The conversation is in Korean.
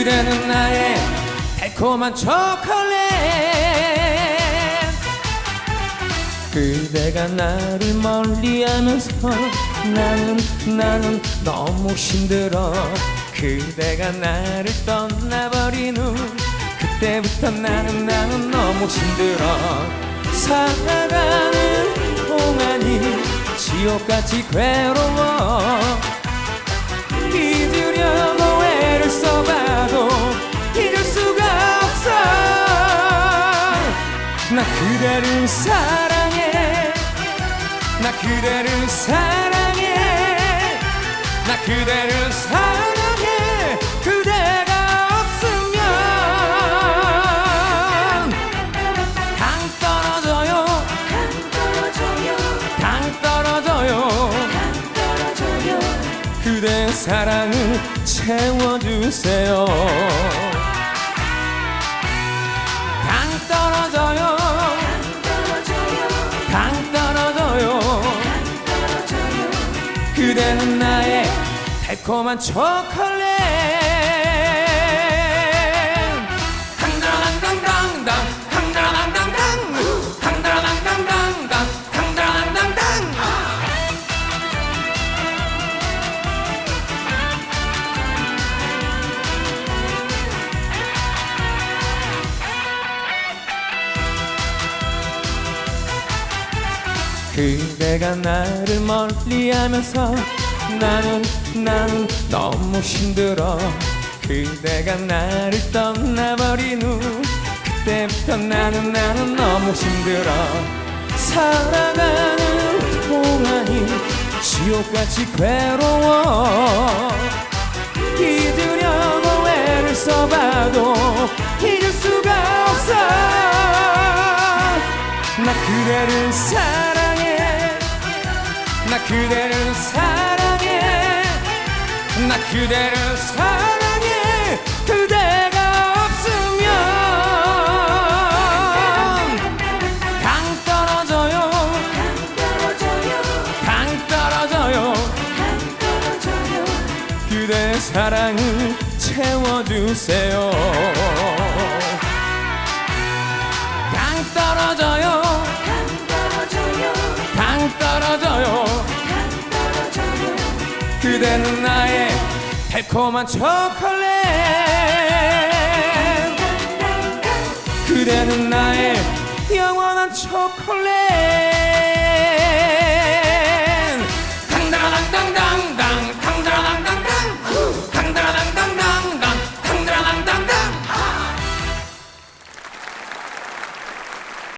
그대는 나의 달콤한 초콜릿. 그대가 나를 멀리하면서 나는 나는 너무 힘들어. 그대가 나를 떠나버린 후 그때부터 나는 나는 너무 힘들어. 살아가는 동안이 지옥같이 괴로워 나 그대를 사랑해. 나 그대를 사랑해. 나 그대를 사랑해. 그대가 없으면 당 떨어져요. 당 떨어져요. 그대 사랑을 채워주세요 달콤한 초콜릿. 당당당당당 당 당당당당 당 당당당당 당 당당당당 그대가 나를 멀리하면서 나는 나는 너무 힘들어. 그대가 나를 떠나버린 후 그때부터 나는 나는 너무 힘들어. 살아가는 동안이 지옥같이 괴로워. 잊으려고 애를 써봐도 잊을 수가 없어. 나 그대를 사랑해. 나 그대를 사랑해 나 그대를 사랑해. 그대가 없으면 당 떨어져요. 당 떨어져요. 그대 사랑을 채워주세요. 당 떨어져요. 당 떨어져요. 그대는 나의 달콤한 초콜릿. 그대는 나의 영원한 초콜릿